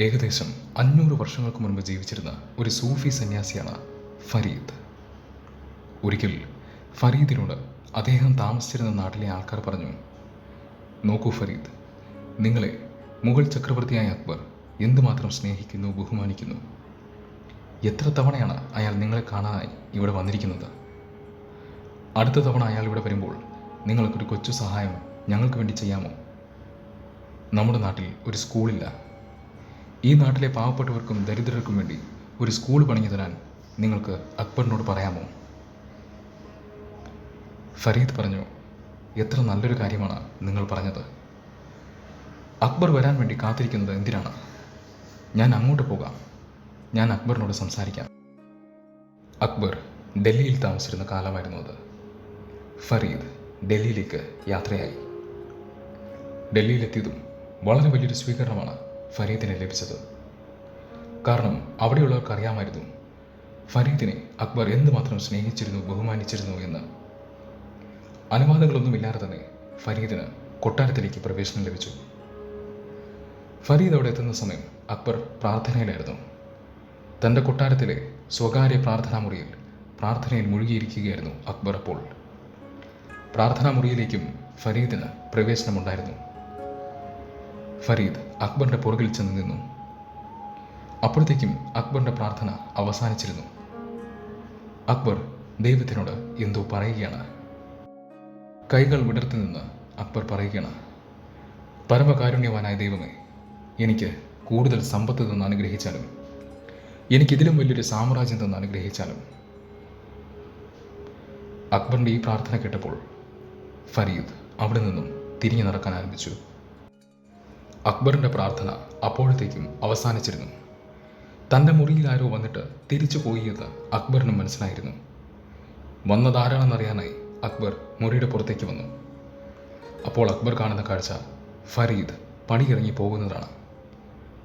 ഏകദേശം അഞ്ഞൂറ് വർഷങ്ങൾക്ക് മുൻപ് ജീവിച്ചിരുന്ന ഒരു സൂഫി സന്യാസിയാണ് ഫരീദ്. ഒരിക്കൽ ഫരീദിനോട് അദ്ദേഹം താമസിച്ചിരുന്ന നാട്ടിലെ ആൾക്കാർ പറഞ്ഞു നോക്കൂ ഫരീദ് നിങ്ങളെ മുഗൾ ചക്രവർത്തിയായ അക്ബർ എന്തുമാത്രം സ്നേഹിക്കുന്നു ബഹുമാനിക്കുന്നു? എത്ര തവണയാണ് അയാൾ നിങ്ങളെ കാണാനായി ഇവിടെ വന്നിരിക്കുന്നത്? അടുത്ത തവണ അയാൾ ഇവിടെ വരുമ്പോൾ നിങ്ങൾക്കൊരു കൊച്ചു സഹായം ഞങ്ങൾക്ക് വേണ്ടി ചെയ്യാമോ? നമ്മുടെ നാട്ടിൽ ഒരു സ്കൂളില്ല. ഈ നാട്ടിലെ പാവപ്പെട്ടവർക്കും ദരിദ്രർക്കും വേണ്ടി ഒരു സ്കൂൾ പണിഞ്ഞു തരാൻ നിങ്ങൾക്ക് അക്ബറിനോട് പറയാമോ? ഫരീദ് പറഞ്ഞു എത്ര നല്ലൊരു കാര്യമാണ് നിങ്ങൾ പറഞ്ഞത്. അക്ബർ വരാൻ വേണ്ടി കാത്തിരിക്കുന്നത് എന്തിനാണ്? ഞാൻ അങ്ങോട്ട് പോകാം. ഞാൻ അക്ബറിനോട് സംസാരിക്കാം. അക്ബർ ഡൽഹിയിൽ താമസിച്ചിരുന്ന കാലമായിരുന്നു അത്. ഫരീദ് ഡൽഹിയിലേക്ക് യാത്രയായി. ഡൽഹിയിലെത്തിയതും വളരെ വലിയൊരു സ്വീകരണമാണ് ഫരീദിനെ ലഭിച്ചത്. കാരണം അവിടെയുള്ളവർക്ക് അറിയാമായിരുന്നു ഫരീദിനെ അക്ബർ എന്തുമാത്രം സ്നേഹിച്ചിരുന്നു ബഹുമാനിച്ചിരുന്നു എന്ന്. അനുവാദങ്ങളൊന്നുമില്ലാതെ തന്നെ ഫരീദിന് കൊട്ടാരത്തിലേക്ക് പ്രവേശനം ലഭിച്ചു. ഫരീദ് അവിടെ എത്തുന്ന സമയം അക്ബർ പ്രാർത്ഥനയിലായിരുന്നു. തന്റെ കൊട്ടാരത്തിലെ സ്വകാര്യ പ്രാർത്ഥനാ മുറിയിൽ പ്രാർത്ഥനയിൽ മുഴുകിയിരിക്കുകയായിരുന്നു അക്ബർ അപ്പോൾ. പ്രാർത്ഥനാ മുറിയിലേക്കും ഫരീദിന് പ്രവേശനമുണ്ടായിരുന്നു. ഫരീദ് അക്ബറിന്റെ പുറകിൽ ചെന്ന് നിന്നു. അപ്പോഴത്തേക്കും അക്ബറിന്റെ പ്രാർത്ഥന അവസാനിച്ചിരുന്നു. അക്ബർ ദൈവത്തിനോട് എന്തോ പറയുകയാണ്. കൈകൾ വിടർത്തി നിന്ന് അക്ബർ പറയുകയാണ് പരമകാരുണ്യവാനായ ദൈവമേ എനിക്ക് കൂടുതൽ സമ്പത്ത് തന്ന് അനുഗ്രഹിച്ചാലും എനിക്കിതിലും വലിയൊരു സാമ്രാജ്യം തന്ന് അനുഗ്രഹിച്ചാലും. അക്ബറിന്റെ ഈ പ്രാർത്ഥന കേട്ടപ്പോൾ ഫരീദ് അവിടെ നിന്നും തിരിഞ്ഞു നടക്കാൻ ആരംഭിച്ചു. അക്ബറിന്റെ പ്രാർത്ഥന അപ്പോഴത്തേക്കും അവസാനിച്ചിരുന്നു. തന്റെ മുറിയിൽ ആരോ വന്നിട്ട് തിരിച്ചു പോയി എന്ന് അക്ബറിനും മനസ്സിലായിരുന്നു. വന്നതാരാണെന്നറിയാനായി അക്ബർ മുറിയുടെ പുറത്തേക്ക് വന്നു. അപ്പോൾ അക്ബർ കാണുന്ന കാഴ്ച ഫരീദ് പണിയിറങ്ങി പോകുന്നതാണ്.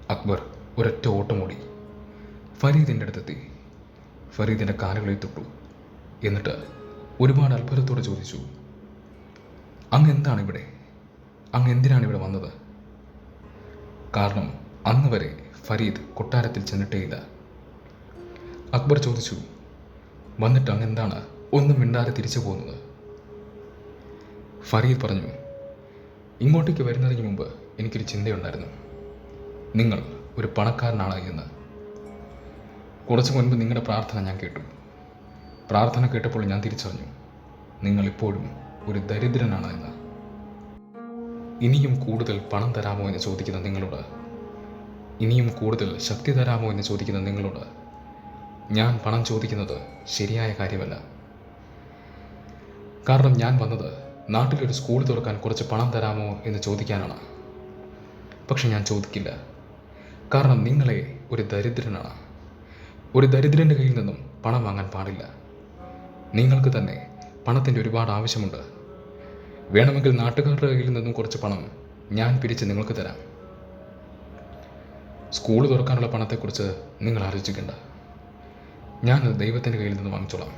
അക്ബർ ഒരൊറ്റ ഓട്ടമോടി ഫരീദിന്റെ അടുത്തെത്തി. ഫരീദിന്റെ കാലുകളിൽ തൊട്ടു. എന്നിട്ട് ഒരുപാട് അത്ഭുതത്തോടെ ചോദിച്ചു. അങ്ങ് എന്താണ് ഇവിടെ? അങ്ങ് എന്തിനാണ് ഇവിടെ വന്നത്? കാരണം അന്ന് വരെ ഫരീദ് കൊട്ടാരത്തിൽ ചെന്നിട്ടേയില്ല. അക്ബർ ചോദിച്ചു വന്നിട്ട് അങ്ങ് എന്താണ് ഒന്നും മിണ്ടാതെ തിരിച്ചു പോകുന്നത്? ഫരീദ് പറഞ്ഞു ഇങ്ങോട്ടേക്ക് വരുന്നതിന് മുമ്പ് എനിക്കൊരു ചിന്തയുണ്ടായിരുന്നു. നിങ്ങൾ ഒരു പണക്കാരനാണ് എന്ന്. കുറച്ച് മുൻപ് നിങ്ങളുടെ പ്രാർത്ഥന ഞാൻ കേട്ടു. പ്രാർത്ഥന കേട്ടപ്പോൾ ഞാൻ തിരിച്ചറിഞ്ഞു നിങ്ങൾ ഇപ്പോഴും ഒരു ദരിദ്രനാണ് എന്ന്. ഇനിയും കൂടുതൽ പണം തരാമോ എന്ന് ചോദിക്കുന്ന നിങ്ങളോട്? ഇനിയും കൂടുതൽ ശക്തി തരാമോ എന്ന് ചോദിക്കുന്ന നിങ്ങളോട്? ഞാൻ പണം ചോദിക്കുന്നത് ശരിയായ കാര്യമല്ല. കാരണം ഞാൻ വന്നത് നാട്ടിലൊരു സ്കൂൾ തുറക്കാൻ കുറച്ച് പണം തരാമോ എന്ന് ചോദിക്കാനാണ്. പക്ഷെ ഞാൻ ചോദിക്കില്ല. കാരണം നിങ്ങളെ ഒരു ദരിദ്രനാണ്. ഒരു ദരിദ്രന്റെ കയ്യിൽ നിന്നും പണം വാങ്ങാൻ പാടില്ല. നിങ്ങൾക്ക് തന്നെ പണത്തിന്റെ ഒരുപാട് ആവശ്യമുണ്ട്. വേണമെങ്കിൽ നാട്ടുകാരുടെ കയ്യിൽ നിന്നും കുറച്ച് പണം ഞാൻ പിരിച്ച് നിങ്ങൾക്ക് തരാം. സ്കൂൾ തുറക്കാനുള്ള പണത്തെക്കുറിച്ച് നിങ്ങൾ ആലോചിക്കേണ്ട. ഞാൻ ദൈവത്തിന്റെ കയ്യിൽ നിന്ന് വാങ്ങിച്ചോളാം.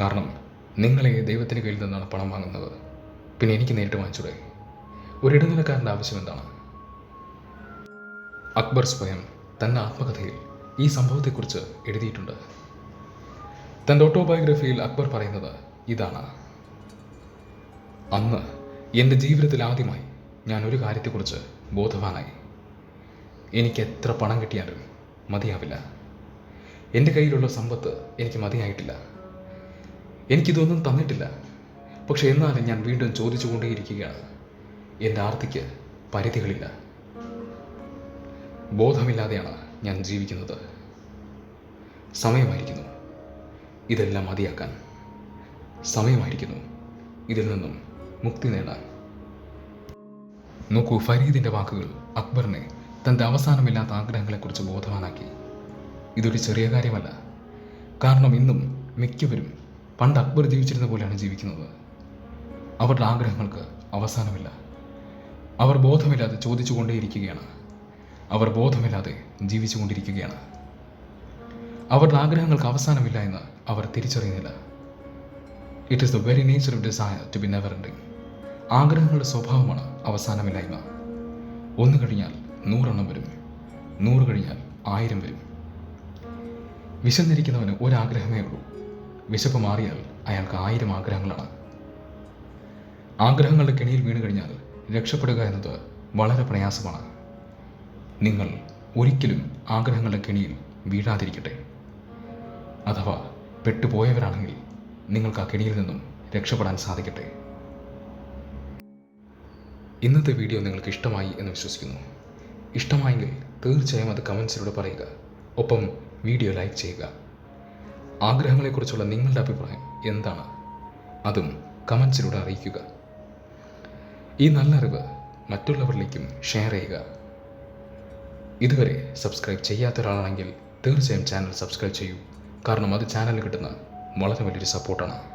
കാരണം നിങ്ങളെ ദൈവത്തിന്റെ കയ്യിൽ നിന്നാണ് പണം വാങ്ങുന്നത്. പിന്നെ എനിക്ക് നേരിട്ട് വാങ്ങിച്ചൂടെ? ഒരു ഇടനിലക്കാരന്റെ ആവശ്യം എന്താണ്? അക്ബർ സ്വയം തന്റെ ആത്മകഥയിൽ ഈ സംഭവത്തെക്കുറിച്ച് എഴുതിയിട്ടുണ്ട്. തന്റെ ഓട്ടോബയോഗ്രഫിയിൽ അക്ബർ പറയുന്നത് ഇതാണ്. അന്ന് എന്റെ ജീവിതത്തിൽ ആദ്യമായി ഞാൻ ഒരു കാര്യത്തെക്കുറിച്ച് ബോധവാനായി. എനിക്ക് എത്ര പണം കിട്ടിയാലും മതിയാവില്ല. എന്റെ കയ്യിലുള്ള സമ്പത്ത് എനിക്ക് മതിയായിട്ടില്ല. എനിക്കിതൊന്നും തന്നിട്ടില്ല. പക്ഷെ എന്നാലും ഞാൻ വീണ്ടും ചോദിച്ചുകൊണ്ടേയിരിക്കുകയാണ്. എന്റെ ആർത്തിക്ക് പരിധികളില്ല. ബോധമില്ലാതെയാണ് ഞാൻ ജീവിക്കുന്നത്. സമയമായിരിക്കുന്നു. ഇതെല്ലാം മതിയാക്കാൻ സമയമായിരിക്കുന്നു. ഇതിൽ നിന്നും മുക്തി നേടാൻ. നോക്കൂ ഫരീദിന്റെ വാക്കുകൾ അക്ബറിനെ തന്റെ അവസാനമില്ലാത്ത ആഗ്രഹങ്ങളെക്കുറിച്ച് ബോധവാനാക്കി. ഇതൊരു ചെറിയ കാര്യമല്ല. കാരണം ഇന്നും മിക്കവരും പണ്ട് അക്ബർ ജീവിച്ചിരുന്ന പോലെയാണ് ജീവിക്കുന്നത്. അവരുടെ ആഗ്രഹങ്ങൾക്ക് അവസാനമില്ല. അവർ ബോധമില്ലാതെ ചോദിച്ചുകൊണ്ടേയിരിക്കുകയാണ്. അവർ ബോധമില്ലാതെ ജീവിച്ചുകൊണ്ടിരിക്കുകയാണ്. അവരുടെ ആഗ്രഹങ്ങൾക്ക് അവസാനമില്ല എന്ന് അവർ തിരിച്ചറിയുന്നില്ല. It is the very nature of desire to be never ending ആഗ്രഹങ്ങളുടെ സ്വഭാവമാണ് അവസാനമില്ലായ്മ ഒന്ന് കഴിഞ്ഞാൽ നൂറെണ്ണം വരും. നൂറ് കഴിഞ്ഞാൽ ആയിരം വരും. വിശന്നിരിക്കുന്നവന് ഒരാഗ്രഹമേ ഉള്ളൂ. വിശപ്പ് മാറിയാൽ അയാൾക്ക് ആയിരം ആഗ്രഹങ്ങളാണ്. ആഗ്രഹങ്ങളുടെ കെണിയിൽ വീണ് കഴിഞ്ഞാൽ രക്ഷപ്പെടുക എന്നത് വളരെ പ്രയാസമാണ്. നിങ്ങൾ ഒരിക്കലും ആഗ്രഹങ്ങളുടെ കെണിയിൽ വീഴാതിരിക്കട്ടെ. അഥവാ പെട്ടുപോയവരാണെങ്കിൽ നിങ്ങൾക്ക് ആ കെണിയിൽ നിന്നും രക്ഷപ്പെടാൻ സാധിക്കട്ടെ. ഇന്നത്തെ വീഡിയോ നിങ്ങൾക്ക് ഇഷ്ടമായി എന്ന് വിശ്വസിക്കുന്നു. ഇഷ്ടമായെങ്കിൽ തീർച്ചയായും അത് കമൻസിലൂടെ പറയുക. ഒപ്പം വീഡിയോ ലൈക്ക് ചെയ്യുക. ആഗ്രഹങ്ങളെക്കുറിച്ചുള്ള നിങ്ങളുടെ അഭിപ്രായം എന്താണ്? അതും കമൻസിലൂടെ അറിയിക്കുക. ഈ നല്ല അറിവ് മറ്റുള്ളവരിലേക്കും ഷെയർ ചെയ്യുക. ഇതുവരെ സബ്സ്ക്രൈബ് ചെയ്യാത്ത ഒരാളാണെങ്കിൽ തീർച്ചയായും ചാനൽ സബ്സ്ക്രൈബ് ചെയ്യൂ. കാരണം അത് ചാനലിന് കിട്ടുന്ന വളരെ വലിയൊരു സപ്പോർട്ടാണ്